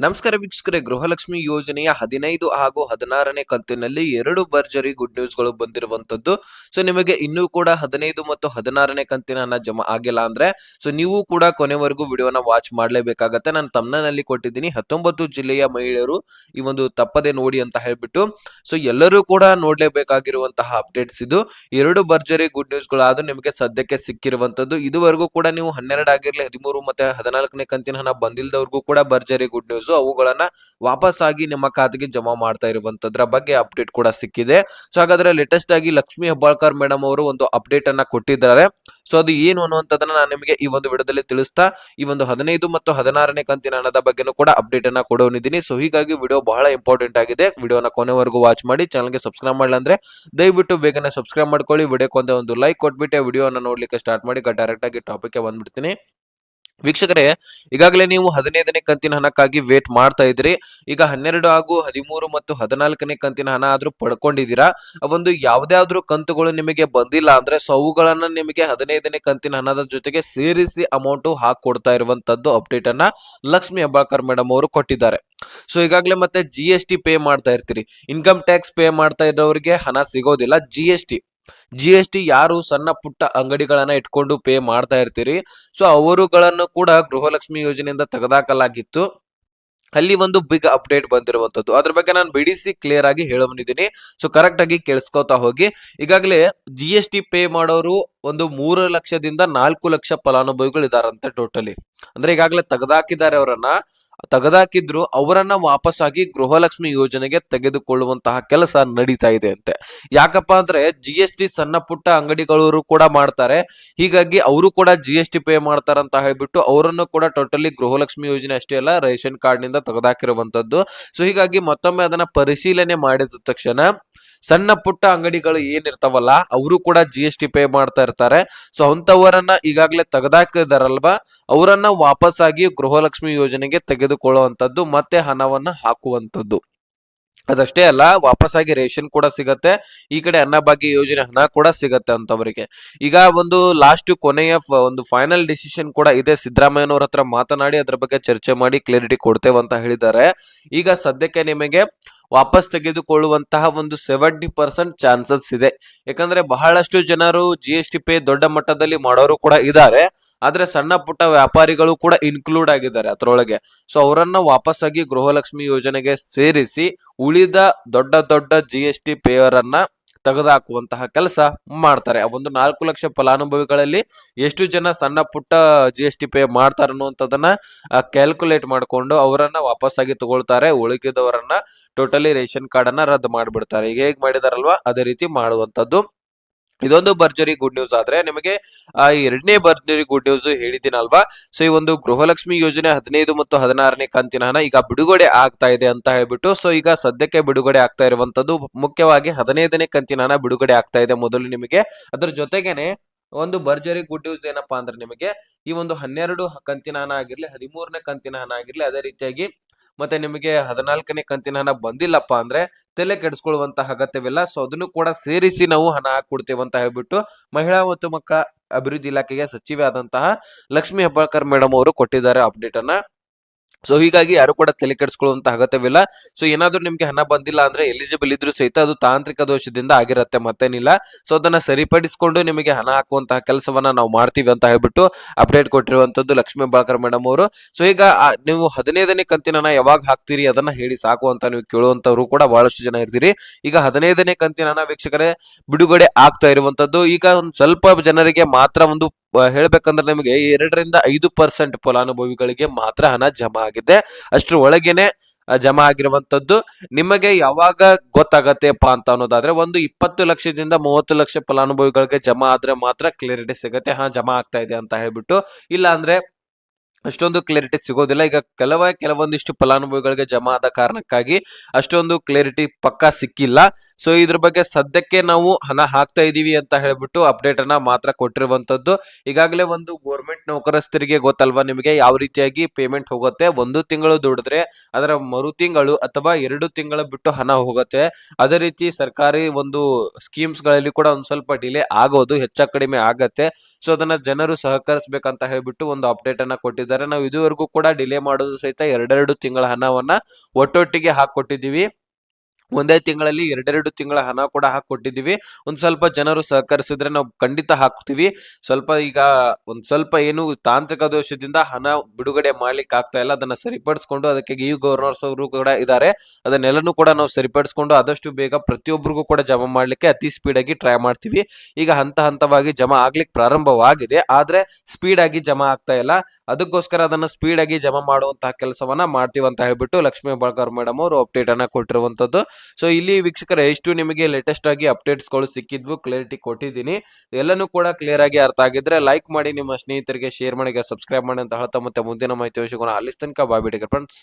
ನಮಸ್ಕಾರ ವೀಕ್ಷಕರೇ, ಗೃಹಲಕ್ಷ್ಮಿ ಯೋಜನೆಯ ಹದಿನೈದು ಹಾಗೂ ಹದಿನಾರನೇ ಕಂತಿನಲ್ಲಿ ಎರಡು ಭರ್ಜರಿ ಗುಡ್ ನ್ಯೂಸ್ಗಳು ಬಂದಿರುವಂತದ್ದು ಸೊ, ನಿಮಗೆ ಇನ್ನೂ ಕೂಡ ಹದಿನೈದು ಮತ್ತು ಹದಿನಾರನೇ ಕಂತಿನ ಹಣ ಜಮಾ ಆಗಿಲ್ಲ ಅಂದ್ರೆ, ಸೊ, ನೀವು ಕೂಡ ಕೊನೆವರೆಗೂ ವಿಡಿಯೋನ ವಾಚ್ ಮಾಡಲೇಬೇಕಾಗತ್ತೆ. ನಾನು ತಮ್ಮನಲ್ಲಿ ಕೊಟ್ಟಿದ್ದೀನಿ. ಹತ್ತೊಂಬತ್ತು ಜಿಲ್ಲೆಯ ಮಹಿಳೆಯರು ಈ ಒಂದು ತಪ್ಪದೆ ನೋಡಿ ಅಂತ ಹೇಳ್ಬಿಟ್ಟು, ಸೊ, ಎಲ್ಲರೂ ಕೂಡ ನೋಡ್ಲೇಬೇಕಾಗಿರುವಂತಹ ಅಪ್ಡೇಟ್ಸ್ ಇದು. ಎರಡು ಭರ್ಜರಿ ಗುಡ್ ನ್ಯೂಸ್ ನ್ಯೂಸ್ಗಳಾದ್ರೂ ನಿಮಗೆ ಸದ್ಯಕ್ಕೆ ಸಿಕ್ಕಿರುವಂತದ್ದು ಇದುವರೆಗೂ ಕೂಡ ನೀವು ಹನ್ನೆರಡು ಆಗಿರ್ಲಿ ಹದಿಮೂರು ಮತ್ತೆ ಹದಿನಾಲ್ಕನೇ ಕಂತಿನ ಹಣ ಬಂದಿಲ್ಲದವರೆಗೂ ಕೂಡ ಭರ್ಜರಿ ಗುಡ್ ನ್ಯೂಸ್. ಅವುಗಳನ್ನ ವಾಪಸ್ ಆಗಿ ನಿಮ್ಮ ಖಾತೆಗೆ ಜಮಾ ಮಾಡ್ತಾ ಇರುವಂತದ್ರ ಬಗ್ಗೆ ಅಪ್ಡೇಟ್ ಕೂಡ ಸಿಕ್ಕಿದೆ. ಸೊ ಹಾಗಾದ್ರೆ ಲೇಟೆಸ್ಟ್ ಆಗಿ ಲಕ್ಷ್ಮಿ ಹೆಬ್ಬಾಳ್ಕರ್ ಮೇಡಮ್ ಅವರು ಒಂದು ಅಪ್ಡೇಟ್ ಅನ್ನ ಕೊಟ್ಟಿದ್ದಾರೆ. ಸೊ ಅದು ಏನು ಅನ್ನುವಂಥದ್ದನ್ನ ನಾನು ನಿಮಗೆ ಈ ಒಂದು ವಿಡಿಯೋದಲ್ಲಿ ತಿಳಿಸ್ತಾ, ಈ ಒಂದು ಹದಿನೈದು ಮತ್ತು ಹದಿನಾರನೇ ಕಂತಿನ ಹಣದ ಬಗ್ಗೆನೂ ಕೂಡ ಅಪ್ಡೇಟ್ ಅನ್ನ ಕೊಡೋನಿದ್ದೀನಿ ಸೊ ಹೀಗಾಗಿ ವಿಡಿಯೋ ಬಹಳ ಇಂಪಾರ್ಟೆಂಟ್ ಆಗಿದೆ. ವಿಡಿಯೋನ ಕೊನೆವರೆಗೂ ವಾಚ್ ಮಾಡಿ ಚಾನಲ್ಗೆ ಸಬ್ಸ್ಕ್ರೈಬ್ ಮಾಡಿಲ್ಲ ಅಂದ್ರೆ ದಯವಿಟ್ಟು ಬೇಗನೆ ಸಬ್ಸ್ಕ್ರೈಬ್ ಮಾಡ್ಕೊಳ್ಳಿ. ವಿಡಿಯೋಕ್ಕೆ ಒಂದೇ ಲೈಕ್ ವಿಡಿಯೋ ವಿಡಿಯೋನ ನೋಡ್ಲಿಕ್ಕೆ ಸ್ಟಾರ್ಟ್ ಮಾಡಿ ಡೈರೆಕ್ಟ್ ಆಗಿ ಟಾಪಿಕ್ ಬಂದ್ಬಿಡ್ತೀನಿ. ವೀಕ್ಷಕರೇ, ಈಗಾಗಲೇ ನೀವು ಹದಿನೈದನೇ ಕಂತಿನ ಹಣಕ್ಕಾಗಿ ವೇಟ್ ಮಾಡ್ತಾ ಇದ್ರಿ ಈಗ ಹನ್ನೆರಡು ಹಾಗೂ ಹದಿಮೂರು ಮತ್ತು ಹದಿನಾಲ್ಕನೇ ಕಂತಿನ ಹಣ ಆದ್ರೂ ಪಡ್ಕೊಂಡಿದ್ದೀರಾ? ಒಂದು ಯಾವ್ದಾದ್ರು ಕಂತುಗಳು ನಿಮಗೆ ಬಂದಿಲ್ಲ ಅಂದ್ರೆ ಸೊ ನಿಮಗೆ ಹದಿನೈದನೇ ಕಂತಿನ ಹಣದ ಜೊತೆಗೆ ಸೇರಿಸಿ ಅಮೌಂಟ್ ಹಾಕೊಡ್ತಾ ಇರುವಂತದ್ದು ಅಪ್ಡೇಟ್ ಅನ್ನ ಲಕ್ಷ್ಮಿ ಹೆಬ್ಬಾಳ್ಕರ್ ಮೇಡಮ್ ಅವರು ಕೊಟ್ಟಿದ್ದಾರೆ. ಸೊ ಈಗಾಗಲೇ ಮತ್ತೆ ಜಿ ಪೇ ಮಾಡ್ತಾ ಇರ್ತೀರಿ. ಇನ್ಕಮ್ ಟ್ಯಾಕ್ಸ್ ಪೇ ಮಾಡ್ತಾ ಇರೋರಿಗೆ ಹಣ ಸಿಗೋದಿಲ್ಲ. ಜಿ ಜಿ ಎಸ್ ಟಿ ಯಾರು ಸಣ್ಣ ಪುಟ್ಟ ಅಂಗಡಿಗಳನ್ನ ಇಟ್ಕೊಂಡು ಪೇ ಮಾಡ್ತಾ ಇರ್ತೀರಿ. ಸೊ ಅವರುಗಳನ್ನು ಕೂಡ ಗೃಹಲಕ್ಷ್ಮಿ ಯೋಜನೆಯಿಂದ ತೆಗೆದಾಕಲಾಗಿತ್ತು. ಅಲ್ಲಿ ಒಂದು ಬಿಗ್ ಅಪ್ಡೇಟ್ ಬಂದಿರುವಂತದ್ದು ಅದ್ರ ಬಗ್ಗೆ ನಾನು ಬಿಡಿಸಿ ಕ್ಲಿಯರ್ ಆಗಿ ಹೇಳಬಂದಿದ್ದೀನಿ ಸೊ ಕರೆಕ್ಟ್ ಆಗಿ ಕೇಳಿಸ್ಕೊತಾ ಹೋಗಿ. ಈಗಾಗಲೇ ಜಿ ಎಸ್ ಟಿ ಪೇ ಮಾಡೋರು ಒಂದು ಮೂರು ಲಕ್ಷದಿಂದ ನಾಲ್ಕು ಲಕ್ಷ ಫಲಾನುಭವಿಗಳು ಇದಾರಂತೆ ಟೋಟಲಿ ಅಂದ್ರೆ ಈಗಾಗಲೇ ತೆಗೆದಾಕಿದ್ದಾರೆ ಅವರನ್ನ. ತೆಗೆದಾಕಿದ್ರು ಅವರನ್ನ ವಾಪಸ್ಸಾಗಿ ಗೃಹಲಕ್ಷ್ಮಿ ಯೋಜನೆಗೆ ತೆಗೆದುಕೊಳ್ಳುವಂತಹ ಕೆಲಸ ನಡೀತಾ ಇದೆ ಅಂತೆ. ಯಾಕಪ್ಪ ಅಂದ್ರೆ ಜಿ ಎಸ್ ಟಿ ಸಣ್ಣ ಪುಟ್ಟ ಅಂಗಡಿಗಳವರು ಕೂಡ ಮಾಡ್ತಾರೆ. ಹೀಗಾಗಿ ಅವರು ಕೂಡ ಜಿ ಎಸ್ ಟಿ ಪೇ ಮಾಡ್ತಾರಂತ ಹೇಳ್ಬಿಟ್ಟು ಅವರನ್ನು ಕೂಡ ಟೋಟಲಿ ಗೃಹಲಕ್ಷ್ಮಿ ಯೋಜನೆ ಅಷ್ಟೇ ಅಲ್ಲ, ರೇಷನ್ ಕಾರ್ಡ್ನಿಂದ ತೆಗೆದಾಕಿರುವಂತದ್ದು. ಸೊ ಹೀಗಾಗಿ ಮತ್ತೊಮ್ಮೆ ಅದನ್ನ ಪರಿಶೀಲನೆ ಮಾಡಿದ ತಕ್ಷಣ ಸಣ್ಣ ಪುಟ್ಟ ಅಂಗಡಿಗಳು ಏನಿರ್ತಾವಲ್ಲ, ಅವರು ಕೂಡ ಜಿ ಎಸ್ ಟಿ ಪೇ ಮಾಡ್ತಾ ಇರ್ತಾರೆ. ಸೊ ಅಂತವರನ್ನ ಈಗಾಗಲೇ ತೆಗೆದಾಕಿದಾರಲ್ವಾ? ಅವರನ್ನ ವಾಪಸ್ಸಾಗಿ ಗೃಹಲಕ್ಷ್ಮಿ ಯೋಜನೆಗೆ ತೆಗೆದುಕೊಳ್ಳುವಂತದ್ದು ಮತ್ತೆ ಹಣವನ್ನ ಹಾಕುವಂಥದ್ದು. ಅದಷ್ಟೇ ಅಲ್ಲ, ವಾಪಸ್ಸಾಗಿ ರೇಷನ್ ಕೂಡ ಸಿಗತ್ತೆ, ಈ ಕಡೆ ಅನ್ನಭಾಗ್ಯ ಯೋಜನೆ ಹಣ ಕೂಡ ಸಿಗತ್ತೆ ಅಂತವರಿಗೆ. ಈಗ ಒಂದು ಲಾಸ್ಟ್ ಕೊನೆಯ ಒಂದು ಫೈನಲ್ ಡಿಸಿಷನ್ ಕೂಡ ಇದೆ. ಸಿದ್ದರಾಮಯ್ಯನವ್ರ ಹತ್ರ ಮಾತನಾಡಿ, ಅದ್ರ ಬಗ್ಗೆ ಚರ್ಚೆ ಮಾಡಿ ಕ್ಲಾರಿಟಿ ಕೊಡ್ತೇವೆ ಅಂತ ಹೇಳಿದ್ದಾರೆ. ಈಗ ಸದ್ಯಕ್ಕೆ ನಿಮಗೆ ವಾಪಸ್ ತೆಗೆದುಕೊಳ್ಳುವಂತಹ ಒಂದು ಸೆವೆಂಟಿ ಪರ್ಸೆಂಟ್ ಚಾನ್ಸಸ್ ಇದೆ. ಯಾಕಂದ್ರೆ ಬಹಳಷ್ಟು ಜನರು ಜಿ ಎಸ್ ಟಿ ಪೇ ದೊಡ್ಡ ಮಟ್ಟದಲ್ಲಿ ಮಾಡೋರು ಕೂಡ ಇದ್ದಾರೆ. ಆದ್ರೆ ಸಣ್ಣ ಪುಟ್ಟ ವ್ಯಾಪಾರಿಗಳು ಕೂಡ ಇನ್ಕ್ಲೂಡ್ ಆಗಿದ್ದಾರೆ ಅದರೊಳಗೆ. ಸೊ ಅವರನ್ನ ವಾಪಸ್ಸಾಗಿ ಗೃಹಲಕ್ಷ್ಮಿ ಯೋಜನೆಗೆ ಸೇರಿಸಿ ಉಳಿದ ದೊಡ್ಡ ದೊಡ್ಡ ಜಿ ಎಸ್ ಟಿ ಪೇಯರ್ ಅನ್ನ ತೆಗೆದುಹಾಕುವಂತಹ ಕೆಲಸ ಮಾಡ್ತಾರೆ. ಒಂದು ನಾಲ್ಕು ಲಕ್ಷ ಫಲಾನುಭವಿಗಳಲ್ಲಿ ಎಷ್ಟು ಜನ ಸಣ್ಣ ಪುಟ್ಟ ಜಿ ಎಸ್ ಟಿ ಪೇ ಮಾಡ್ತಾರೆ ಅನ್ನುವಂಥದ್ದನ್ನ ಕ್ಯಾಲ್ಕುಲೇಟ್ ಮಾಡಿಕೊಂಡು ಅವರನ್ನ ವಾಪಸ್ಸಾಗಿ ತಗೊಳ್ತಾರೆ. ಉಳಿಕೆದವರನ್ನ ಟೋಟಲಿ ರೇಷನ್ ಕಾರ್ಡ್ ಅನ್ನ ರದ್ದು ಮಾಡಿಬಿಡ್ತಾರೆ. ಈಗ ಹೇಗ್ ಮಾಡಿದಾರಲ್ವಾ? ಅದೇ ರೀತಿ ಮಾಡುವಂತದ್ದು ಇದೊಂದು ಭರ್ಜರಿ ಗುಡ್ ನ್ಯೂಸ್ ಆದ್ರೆ ನಿಮಗೆ, ಆ ಎರಡನೇ ಭರ್ಜರಿ ಗುಡ್ ನ್ಯೂಸ್ ಹೇಳಿದ್ದೀನಲ್ವಾ? ಸೊ, ಈ ಒಂದು ಗೃಹಲಕ್ಷ್ಮಿ ಯೋಜನೆ ಹದಿನೈದು ಮತ್ತು ಹದಿನಾರನೇ ಕಂತಿನ ಹಣ ಈಗ ಬಿಡುಗಡೆ ಆಗ್ತಾ ಇದೆ ಅಂತ ಹೇಳ್ಬಿಟ್ಟು, ಸೊ, ಈಗ ಸದ್ಯಕ್ಕೆ ಬಿಡುಗಡೆ ಆಗ್ತಾ ಇರುವಂತದ್ದು ಮುಖ್ಯವಾಗಿ ಹದಿನೈದನೇ ಕಂತಿನ ಹಣ ಬಿಡುಗಡೆ ಆಗ್ತಾ ಇದೆ ಮೊದಲು ನಿಮಗೆ. ಅದ್ರ ಜೊತೆಗೇನೆ ಒಂದು ಭರ್ಜರಿ ಗುಡ್ ನ್ಯೂಸ್ ಏನಪ್ಪಾ ಅಂದ್ರೆ ನಿಮಗೆ, ಈ ಒಂದು ಹನ್ನೆರಡು ಕಂತಿನ ಹಣ ಆಗಿರ್ಲಿ, ಹದಿಮೂರನೇ ಕಂತಿನ ಹಣ ಆಗಿರ್ಲಿ, ಅದೇ ರೀತಿಯಾಗಿ ಮತ್ತೆ ನಿಮಗೆ ಹದಿನಾಲ್ಕನೇ ಕಂತಿನ ಹಣ ಬಂದಿಲ್ಲಪ್ಪ ಅಂದ್ರೆ ತಲೆ ಕೆಡಿಸ್ಕೊಳ್ಳುವಂತಹ ಅಗತ್ಯವಿಲ್ಲ. ಸೊ ಅದನ್ನು ಕೂಡ ಸೇರಿಸಿ ನಾವು ಹಣ ಹಾಕೊಡ್ತೇವೆ ಅಂತ ಹೇಳ್ಬಿಟ್ಟು ಮಹಿಳಾ ಮತ್ತು ಮಕ್ಕಳ ಅಭಿವೃದ್ಧಿ ಇಲಾಖೆಗೆ ಸಚಿವೆ ಆದಂತಹ ಲಕ್ಷ್ಮಿ ಹೆಬ್ಬಾಳ್ಕರ್ ಮೇಡಮ್ ಅವರು ಕೊಟ್ಟಿದ್ದಾರೆ ಅಪ್ಡೇಟ್ ಅನ್ನ. ಸೊ ಹೀಗಾಗಿ ಯಾರು ಕೂಡ ತಲೆ ಕೆಡಿಸ್ಕೊಳ್ಳುವಂತ ಅಗತ್ಯವಿಲ್ಲ. ಸೊ ಏನಾದ್ರೂ ನಿಮ್ಗೆ ಹಣ ಬಂದಿಲ್ಲ ಅಂದ್ರೆ ಎಲಿಜಿಬಲ್ ಇದ್ರೂ ಸಹಿತ ಅದು ತಾಂತ್ರಿಕ ದೋಷದಿಂದ ಆಗಿರತ್ತೆ, ಮತ್ತೇನಿಲ್ಲ. ಸೊ ಅದನ್ನ ಸರಿಪಡಿಸಿಕೊಂಡು ನಿಮಗೆ ಹಣ ಹಾಕುವಂತಹ ಕೆಲಸವನ್ನ ನಾವು ಮಾಡ್ತೀವಿ ಅಂತ ಹೇಳ್ಬಿಟ್ಟು ಅಪ್ಡೇಟ್ ಕೊಟ್ಟಿರುವಂತದ್ದು ಲಕ್ಷ್ಮೀ ಬಾಳ್ಕರ್ ಮೇಡಮ್ ಅವರು. ಸೊ ಈಗ ನೀವು ಹದಿನೈದನೇ ಕಂತಿನ ಯಾವಾಗ ಹಾಕ್ತೀರಿ ಅದನ್ನ ಹೇಳಿ ಸಾಕು ಅಂತ ನೀವು ಕೇಳುವಂತವ್ರು ಕೂಡ ಬಹಳಷ್ಟು ಜನ ಇರ್ತೀರಿ. ಈಗ ಹದಿನೈದನೇ ಕಂತಿನ ವೀಕ್ಷಕರೇ ಬಿಡುಗಡೆ ಆಗ್ತಾ ಇರುವಂತದ್ದು ಈಗ ಒಂದು ಸ್ವಲ್ಪ ಜನರಿಗೆ ಮಾತ್ರ ಒಂದು ಹೇಳ್ಬೇಕಂದ್ರೆ ನಿಮಗೆ ಎರಡರಿಂದ ಐದು ಪರ್ಸೆಂಟ್ ಫಲಾನುಭವಿಗಳಿಗೆ ಮಾತ್ರ ಹಣ ಜಮಾ ಆಗಿದೆ. ಅಷ್ಟರ ಒಳಗೇನೆ ಜಮಾ ಆಗಿರುವಂತದ್ದು ನಿಮಗೆ ಯಾವಾಗ ಗೊತ್ತಾಗತ್ತೆಪ್ಪ ಅಂತ ಅನ್ನೋದಾದ್ರೆ ಒಂದು ಇಪ್ಪತ್ತು ಲಕ್ಷದಿಂದ ಮೂವತ್ತು ಲಕ್ಷ ಫಲಾನುಭವಿಗಳಿಗೆ ಜಮಾ ಆದ್ರೆ ಮಾತ್ರ ಕ್ಲಿಯರಿಟಿ ಸಿಗತ್ತೆ. ಹಾ, ಜಮಾ ಆಗ್ತಾ ಇದೆ ಅಂತ ಹೇಳ್ಬಿಟ್ಟು. ಇಲ್ಲ ಅಂದ್ರೆ ಅಷ್ಟೊಂದು ಕ್ಲಾರಿಟಿ ಸಿಗೋದಿಲ್ಲ. ಈಗ ಕೆಲವೇ, ಕೆಲವೊಂದಿಷ್ಟು ಫಲಾನುಭವಿಗಳಿಗೆ ಜಮಾ ಆದ ಕಾರಣಕ್ಕಾಗಿ ಅಷ್ಟೊಂದು ಕ್ಲಾರಿಟಿ ಪಕ್ಕಾ ಸಿಕ್ಕಿಲ್ಲ. ಸೊ ಇದ್ರ ಬಗ್ಗೆ ಸದ್ಯಕ್ಕೆ ನಾವು ಹಣ ಹಾಕ್ತಾ ಇದೀವಿ ಅಂತ ಹೇಳ್ಬಿಟ್ಟು ಅಪ್ಡೇಟ್ ಅನ್ನ ಮಾತ್ರ ಕೊಟ್ಟಿರುವಂತದ್ದು. ಈಗಾಗಲೇ ಒಂದು ಗೋರ್ಮೆಂಟ್ ನೌಕರಸ್ಥರಿಗೆ ಗೊತ್ತಲ್ವಾ ನಿಮಗೆ ಯಾವ ರೀತಿಯಾಗಿ ಪೇಮೆಂಟ್ ಹೋಗುತ್ತೆ? ಒಂದು ತಿಂಗಳು ದುಡಿದ್ರೆ ಅದರ ಮರು ತಿಂಗಳು ಅಥವಾ ಎರಡು ತಿಂಗಳು ಬಿಟ್ಟು ಹಣ ಹೋಗುತ್ತೆ. ಅದೇ ರೀತಿ ಸರ್ಕಾರಿ ಒಂದು ಸ್ಕೀಮ್ಸ್ಗಳಲ್ಲಿ ಕೂಡ ಒಂದ್ ಸ್ವಲ್ಪ ಡಿಲೇ ಆಗೋದು, ಹೆಚ್ಚ ಕಡಿಮೆ ಆಗತ್ತೆ. ಸೊ ಅದನ್ನ ಜನರು ಸಹಕರಿಸಬೇಕಂತ ಹೇಳ್ಬಿಟ್ಟು ಒಂದು ಅಪ್ಡೇಟ್ ಅನ್ನ ಕೊಟ್ಟಿದ್ದಾರೆ. ಕಳಿಸಿದ್ದಾರೆ ನಾವು ಇದುವರೆಗೂ ಕೂಡ ಡಿಲೇ ಮಾಡೋದು ಸಹಿತ ಎರಡೆರಡು ತಿಂಗಳ ಹಣವನ್ನ ಒಟ್ಟೊಟ್ಟಿಗೆ ಹಾಕೊಟ್ಟಿದ್ದೀವಿ ಒಂದೇ ತಿಂಗಳಲ್ಲಿ ಎರಡೆರಡು ತಿಂಗಳ ಹಣ ಕೂಡ ಹಾಕೊಟ್ಟಿದ್ದೀವಿ. ಒಂದು ಸ್ವಲ್ಪ ಜನರು ಸಹಕರಿಸಿದ್ರೆ ನಾವು ಖಂಡಿತ ಹಾಕ್ತೀವಿ. ಸ್ವಲ್ಪ ಈಗ ಒಂದು ಸ್ವಲ್ಪ ಏನು ತಾಂತ್ರಿಕ ದೋಷದಿಂದ ಹಣ ಬಿಡುಗಡೆ ಮಾಡ್ಲಿಕ್ಕೆ ಆಗ್ತಾ ಇಲ್ಲ. ಅದನ್ನ ಸರಿಪಡಿಸ್ಕೊಂಡು ಅದಕ್ಕೆ ಇ ಗವರ್ನರ್ಸ್ ಅವರು ಕೂಡ ಇದ್ದಾರೆ. ಅದನ್ನೆಲ್ಲನೂ ಕೂಡ ನಾವು ಸರಿಪಡಿಸ್ಕೊಂಡು ಆದಷ್ಟು ಬೇಗ ಪ್ರತಿಯೊಬ್ಬರಿಗೂ ಕೂಡ ಜಮಾ ಮಾಡ್ಲಿಕ್ಕೆ ಅತಿ ಸ್ಪೀಡ್ ಆಗಿ ಟ್ರೈ ಮಾಡ್ತೀವಿ. ಈಗ ಹಂತ ಹಂತವಾಗಿ ಜಮಾ ಆಗ್ಲಿಕ್ಕೆ ಪ್ರಾರಂಭವಾಗಿದೆ. ಆದ್ರೆ ಸ್ಪೀಡ್ ಆಗಿ ಜಮಾ ಆಗ್ತಾ ಇಲ್ಲ. ಅದಕ್ಕೋಸ್ಕರ ಅದನ್ನ ಸ್ಪೀಡ್ ಆಗಿ ಜಮಾ ಮಾಡುವಂತಹ ಕೆಲಸವನ್ನ ಮಾಡ್ತೀವಿ ಅಂತ ಹೇಳ್ಬಿಟ್ಟು ಲಕ್ಷ್ಮೀ ಹೆಬ್ಬಾಳ್ಕರ್ ಮೇಡಮ್ ಅವರು ಅಪ್ಡೇಟ್ ಅನ್ನ ಕೊಟ್ಟಿರುವಂತದ್ದು. ಸೊ ಇಲ್ಲಿ ವೀಕ್ಷಕರ ಎಷ್ಟು ನಿಮಗೆ ಲೇಟೆಸ್ಟ್ ಆಗಿ ಅಪ್ಡೇಟ್ಸ್ಗಳು ಸಿಕ್ಕಿದ್ವು ಕ್ಲಿಯರಿಟಿ ಕೊಟ್ಟಿದ್ದೀನಿ. ಎಲ್ಲನೂ ಕೂಡ ಕ್ಲಿಯರ್ ಆಗಿ ಅರ್ಥ ಆಗಿದ್ರೆ ಲೈಕ್ ಮಾಡಿ ನಿಮ್ಮ ಸ್ನೇಹಿತರಿಗೆ ಶೇರ್ ಮಾಡಿ ಸಬ್ಸ್ಕ್ರೈಬ್ ಮಾಡಿ ಅಂತ ಹೇಳ್ತಾ ಮತ್ತೆ ಮುಂದಿನ ಮಾಹಿತಿ ಸಿಗೋಣ ಅಲ್ಲಿ ತನಕ ಬಾಯ್ ಬಿಡಿ ಫ್ರೆಂಡ್ಸ್